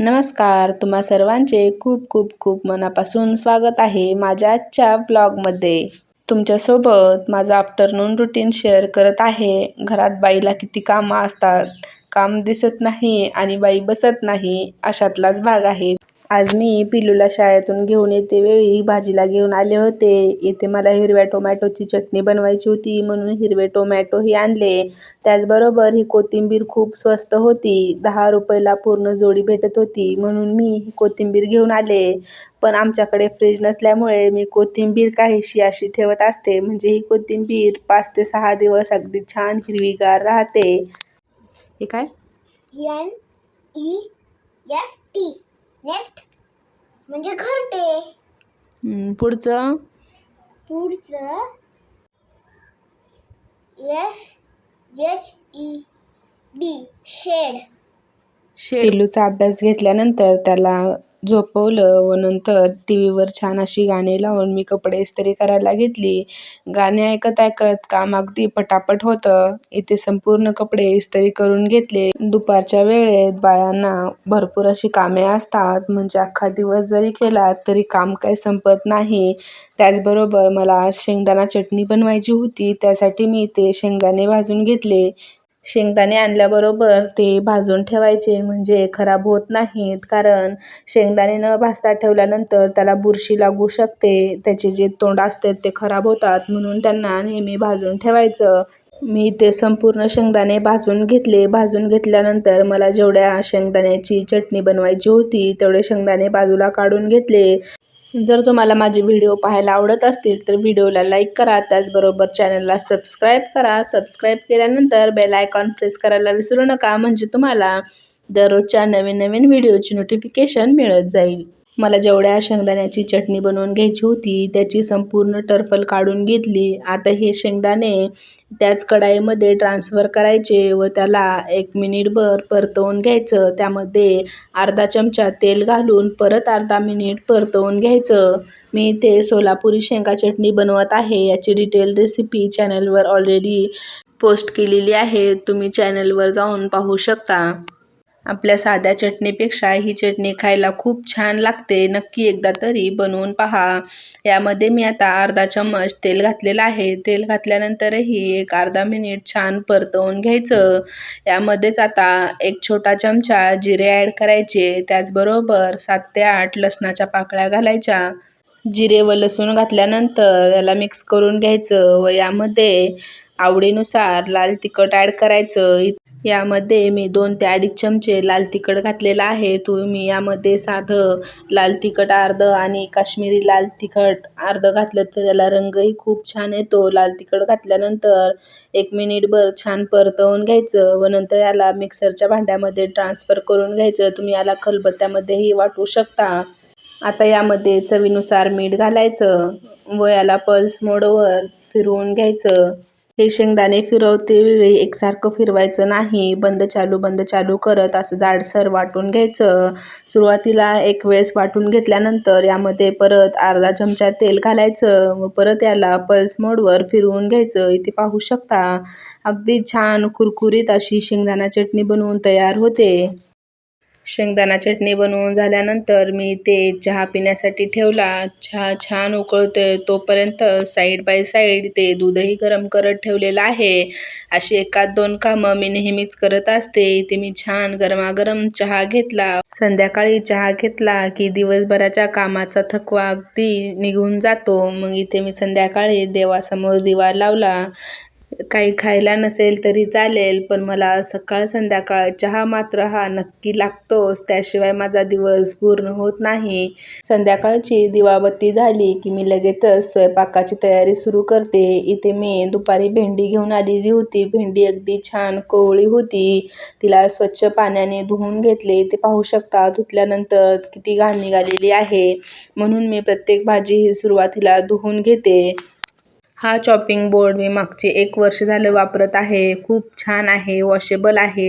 नमस्कार तुम्हा सर्वांचे खूप खूप खूप मनापासून स्वागत आहे माझ्या आजच्या ब्लॉगमध्ये. तुमच्यासोबत माझं आफ्टरनून रुटीन शेअर करत आहे. घरात बाईला किती कामं असतात काम दिसत नाही आणि बाई बसत नाही अशातलाच भाग आहे. आज मी पिलूला शाळेतून घेऊन येते वेळी भाजीला घेऊन आले होते. इथे मला हिरव्या टोमॅटोची चटणी बनवायची होती म्हणून हिरवे टोमॅटोही आणले. त्याचबरोबर ही कोथिंबीर खूप स्वस्त होती दहा रुपयाला पूर्ण जोडी भेटत होती म्हणून मी ही कोथिंबीर घेऊन आले. पण आमच्याकडे फ्रीज नसल्यामुळे मी कोथिंबीर काहीशी अशी ठेवत असते म्हणजे ही कोथिंबीर पाच ते सहा दिवस अगदी छान हिरवीगार राहते. हे काय? N E S T. Nest म्हणजे घरटे. हम्म, पुढचं? पुढचं? S H E D shed शेलूचा अभ्यास घेतल्यानंतर त्याला झोपवलं व नंतर टी व्हीवर छान अशी गाणी लावून मी कपडे इस्त्री करायला घेतली. गाणे ऐकत ऐकत काम अगदी पटापट होतं. इथे संपूर्ण कपडे इस्त्री करून घेतले. दुपारच्या वेळेत बायांना भरपूर अशी कामे असतात. म्हणजे अख्खा दिवस जरी केला तरी काम काही संपत नाही. त्याचबरोबर मला शेंगदाणा चटणी बनवायची होती. त्यासाठी मी इथे शेंगदाणे भाजून घेतले. शेंगदाणे आणल्याबरोबर ते भाजून ठेवायचे म्हणजे खराब होत नाहीत. कारण शेंगदाणे न भाजता ठेवल्यानंतर त्याला बुरशी लागू शकते. त्याचे जे तोंड असतात ते खराब होतात म्हणून त्यांना नेहमी भाजून ठेवायचं. मी ते संपूर्ण शेंगदाणे भाजून घेतले. भाजून घेतल्यानंतर मला जेवढ्या शेंगदाण्याची चटणी बनवायची होती तेवढे शेंगदाणे बाजूला काढून घेतले. जर तुम्हाला माझे व्हिडिओ पाहायला आवडत असतील तर व्हिडिओला लाईक करा त्याचबरोबर चॅनलला सबस्क्राईब करा. सबस्क्राईब केल्यानंतर बेल आयकॉन प्रेस करायला विसरू नका. म्हणजे तुम्हाला दररोजच्या नवीन नवीन व्हिडिओची नोटिफिकेशन मिळत जाईल. मला जेवढ्या शेंगदाण्याची चटणी बनवून घ्यायची होती त्याची संपूर्ण टर्फल काढून घेतली. आता हे शेंगदाणे त्याच कढाईमध्ये ट्रान्सफर करायचे व त्याला एक मिनिटभर परतवून घ्यायचं. त्यामध्ये अर्धा चमचा तेल घालून परत अर्धा मिनिट परतवून घ्यायचं. मी ते सोलापुरी शेंगा चटणी बनवत आहे. याची डिटेल रेसिपी चॅनलवर ऑलरेडी पोस्ट केलेली आहे. तुम्ही चॅनलवर जाऊन पाहू शकता. आपल्या साध्या चटणीपेक्षा ही चटणी खायला खूप छान लागते. नक्की एकदा तरी बनवून पहा. यामध्ये मी आता अर्धा चम्मच तेल घातलेलं आहे. तेल घातल्यानंतरही एक अर्धा मिनिट छान परतवून घ्यायचं. यामध्येच आता एक छोटा चमचा जिरे ॲड करायचे. त्याचबरोबर सात ते आठ लसणाच्या पाकळ्या घालायच्या. जिरे व लसूण घातल्यानंतर याला मिक्स करून घ्यायचं व यामध्ये आवडीनुसार लाल तिखट ॲड करायचं. यामध्ये मी दोन ते अडीच चमचे लाल तिखट घातलेलं आहे. तुम्ही यामध्ये साधं लाल तिखट अर्धं आणि काश्मीरी लाल तिखट अर्धं घातलं तर याला रंगही खूप छान येतो. लाल तिखट घातल्यानंतर एक मिनिटभर छान परतवून घ्यायचं व नंतर याला मिक्सरच्या भांड्यामध्ये ट्रान्सफर करून घ्यायचं. तुम्ही याला खलबत्त्यामध्येही वाटू शकता. आता यामध्ये चवीनुसार मीठ घालायचं व याला पल्स मोडवर फिरवून घ्यायचं. हे शेंगदाणे फिरवते वेळी एकसारखं फिरवायचं नाही. बंद चालू बंद चालू करत असं जाडसर वाटून घ्यायचं. सुरुवातीला एक वेळेस वाटून घेतल्यानंतर यामध्ये परत अर्धा चमचा तेल घालायचं व परत याला पल्स मोडवर फिरवून घ्यायचं. इथे पाहू शकता अगदी छान कुरकुरीत अशी शेंगदाणा चटणी बनवून तयार होते. शेंगदाणा चटणी बनवून झाल्यानंतर मी ते चहा पिण्यासाठी ठेवला. चहा छान उकळतोय तोपर्यंत साईड बाय साईड ते दूधही गरम करत ठेवलेलं आहे. अशी एकात दोन कामं मी नेहमीच करत असते. इथे मी छान गरमागरम चहा घेतला. संध्याकाळी चहा घेतला की दिवसभराच्या कामाचा थकवा अगदी निघून जातो. मग इथे मी संध्याकाळी देवासमोर दिवा लावला. काही खायला नसेल तरी चालेल पण मला सकाळ संध्याकाळ चहा मात्र हा नक्की लागतोच. त्याशिवाय माझा दिवस पूर्ण होत नाही. संध्याकाळची दिवाबत्ती झाली की मी लगेचच स्वयंपाकाची तयारी सुरू करते. इथे मी दुपारी भेंडी घेऊन आलेली होती. भेंडी अगदी छान कोवळी होती. तिला स्वच्छ पाण्याने धुवून घेतले. ते पाहू शकता धुतल्यानंतर किती घाण निघालेली आहे. म्हणून मी प्रत्येक भाजी ही सुरुवातीला धुवून घेते. हा चॉपिंग बोर्ड मी मागचे एक वर्ष झालं वापरत आहे. खूप छान आहे वॉशेबल आहे.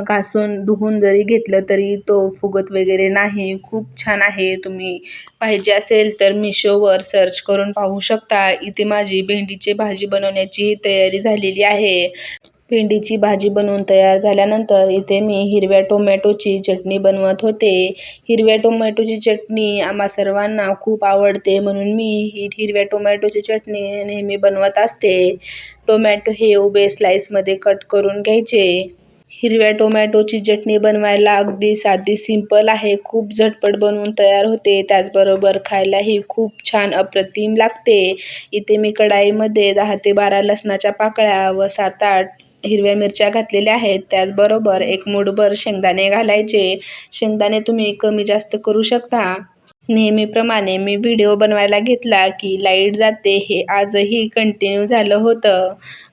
घासून धुवून जरी घेतलं तरी तो फुगत वगैरे नाही. खूप छान आहे. तुम्ही पाहिजे असेल तर मिशोवर सर्च करून पाहू शकता. इथे माझी भेंडीची भाजी बनवण्याची तयारी झालेली आहे. भेंडीची भाजी बनवून तयार झाल्यानंतर इथे मी हिरव्या टोमॅटोची चटणी बनवत होते. हिरव्या टोमॅटोची चटणी आम्हा सर्वांना खूप आवडते म्हणून मी ही हिरव्या टोमॅटोची चटणी नेहमी बनवत असते. टोमॅटो हे उभे स्लाईसमध्ये कट करून घ्यायचे. हिरव्या टोमॅटोची चटणी बनवायला अगदी साधी सिंपल आहे. खूप झटपट बनवून तयार होते. त्याचबरोबर खायलाही खूप छान अप्रतिम लागते. इथे मी कढाईमध्ये दहा ते बारा लसणाच्या पाकळ्या व सात आठ हिरव्या मिरच्या घातलेल्या आहेत. त्याचबरोबर एक मुठभर शेंगदाणे घालायचे. शेंगदाणे तुम्ही कमी जास्त करू शकता. नेहमीप्रमाणे मी व्हिडिओ बनवायला घेतला की लाइट जाते. हे आजही कंटिन्यू झालं होतं.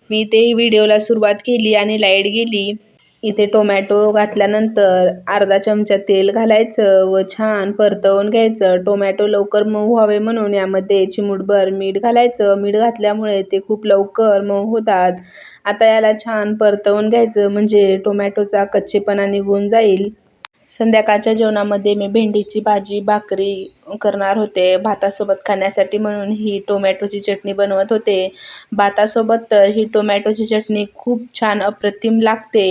मी ते व्हिडिओला सुरुवात केली आणि लाइट गेली. इथे टोमॅटो घातल्यानंतर अर्धा चमचा तेल घालायचं व छान परतवून घ्यायचं. टोमॅटो लवकर मऊ व्हावे म्हणून यामध्ये चिमूटभर मीठ घालायचं. मीठ घातल्यामुळे ते खूप लवकर मऊ होतात. आता याला छान परतवून घ्यायचं म्हणजे टोमॅटोचा कच्चेपणा निघून जाईल. संध्याकाळच्या जेवणामध्ये मी भेंडीची भाजी भाकरी करणार होते. भातासोबत खाण्यासाठी म्हणून ही टोमॅटोची चटणी बनवत होते. भातासोबत तर ही टोमॅटोची चटणी खूप छान अप्रतिम लागते.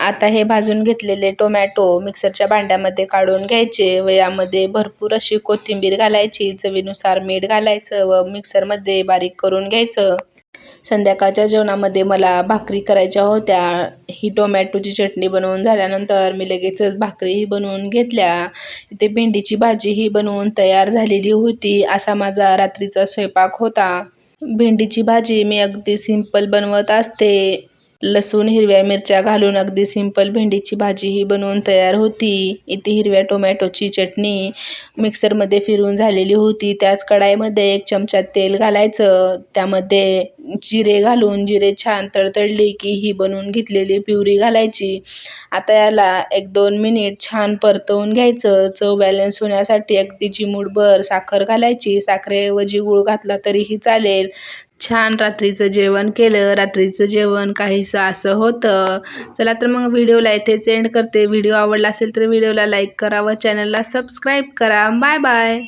आता हे भाजून घेतलेले टोमॅटो मिक्सरच्या भांड्यामध्ये काढून घ्यायचे. व यामध्ये भरपूर अशी कोथिंबीर घालायची चवीनुसार मीठ घालायचं व मिक्सरमध्ये बारीक करून घ्यायचं. संध्याकाळच्या जेवणामध्ये मला भाकरी करायच्या होत्या. ही टोमॅटोची चटणी बनवून झाल्यानंतर मी लगेचच भाकरीही बनवून घेतल्या. इथे भेंडीची भाजीही बनवून तयार झालेली होती. असा माझा रात्रीचा स्वयंपाक होता. भेंडीची भाजी मी अगदी सिंपल बनवत असते. लसूण हिरव्या मिरच्या घालून अगदी सिंपल भेंडीची भाजीही बनवून तयार होती. इथे हिरव्या टोमॅटोची चटणी मिक्सरमध्ये फिरून झालेली होती. त्याच कढाईमध्ये एक चमचा तेल घालायचं. त्यामध्ये जिरे घालून जिरे छान तडतडली की ही बनवून घेतलेली प्युरी घालायची. आता याला एक दोन मिनिट छान परतवून घ्यायचं. चव बॅलन्स होण्यासाठी अगदी चिमूटभर साखर घालायची. साखरेऐवजी गूळ घातला तरीही चालेल. छान रात्रीचं जेवण केलं. रात्रीचं जेवण काहीसं असं होतं. चला तर मग व्हिडिओला इथेच एंड करते. व्हिडिओ आवडला असेल तर व्हिडिओला लाईक करा व चॅनलला सबस्क्राईब करा. Bye bye